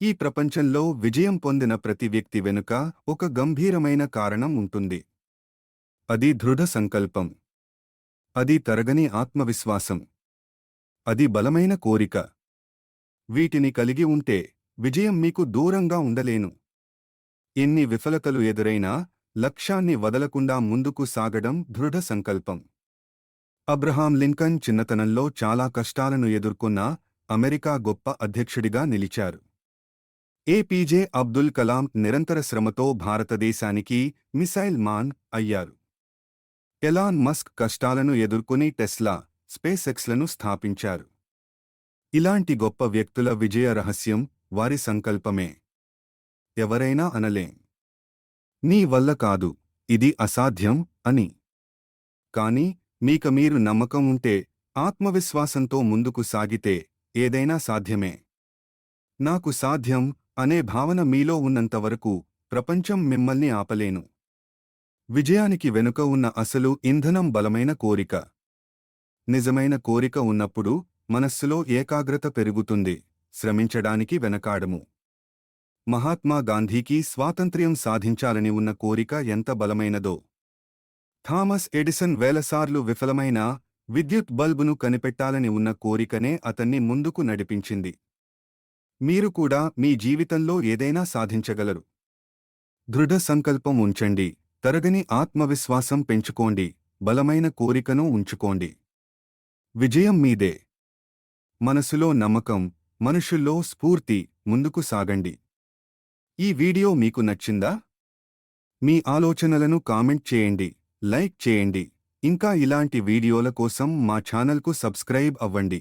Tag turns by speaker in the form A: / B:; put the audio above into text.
A: ఈ ప్రపంచంలో విజయం పొందిన ప్రతి వ్యక్తి వెనుక ఒక గంభీరమైన కారణం ఉంటుంది. అది దృఢ సంకల్పం. అది తరగని ఆత్మవిశ్వాసం. అది బలమైన కోరిక. వీటిని కలిగి ఉంటే విజయం మీకు దూరంగా ఉండలేను. ఎన్ని విఫలతలు ఎదురైనా లక్ష్యాన్ని వదలకుండా ముందుకు సాగడం దృఢ సంకల్పం. అబ్రహాం లింకన్ చిన్నతనంలో చాలా కష్టాలను ఎదుర్కొన్న అమెరికా గొప్ప అధ్యక్షుడిగా నిలిచారు. ఏపీజే అబ్దుల్ కలాం నిరంతర శ్రమతో భారతదేశానికి మిసైల్ మాన్ అయ్యారు. ఎలాన్ మస్క్ కష్టాలను ఎదుర్కొని టెస్లా స్పేస్ ఎక్స్లను స్థాపించారు. ఇలాంటి గొప్ప వ్యక్తుల విజయ రహస్యం వారి సంకల్పమే. ఎవరైనా అనలేం. నీ వల్ల కాదు ఇది అసాధ్యం అని. కాని మీక మీరు నమ్మకం ఉంటే ఆత్మవిశ్వాసంతో ముందుకు సాగితే ఏదైనా సాధ్యమే. నాకు సాధ్యం అనే భావన మీలో ఉన్నంతవరకు ప్రపంచం మిమ్మల్ని ఆపలేను. విజయానికి వెనుక ఉన్న అసలు ఇంధనం బలమైన కోరిక. నిజమైన కోరిక ఉన్నప్పుడు మనస్సులో ఏకాగ్రత పెరుగుతుంది. శ్రమించడానికి వెనకాడము. మహాత్మా గాంధీకి స్వాతంత్ర్యం సాధించాలని ఉన్న కోరిక ఎంత బలమైనదో. థామస్ ఎడిసన్ వేలసార్లు విఫలమైన విద్యుత్ బల్బును కనిపెట్టాలని ఉన్న కోరికనే అతన్ని ముందుకు నడిపించింది. మీరు కూడా మీ జీవితంలో ఏదైనా సాధించగలరు. దృఢ సంకల్పం ఉంచండి. తరగని ఆత్మవిశ్వాసం పెంచుకోండి. బలమైన కోరికను ఉంచుకోండి. విజయం మీదే. మనసులో నమ్మకం మనుషుల్లో స్ఫూర్తి ముందుకు సాగండి. ఈ వీడియో మీకు నచ్చిందా? మీ ఆలోచనలను కామెంట్ చేయండి లైక్ చేయండి. ఇంకా ఇలాంటి వీడియోల కోసం మా ఛానల్కు సబ్స్క్రైబ్ అవ్వండి.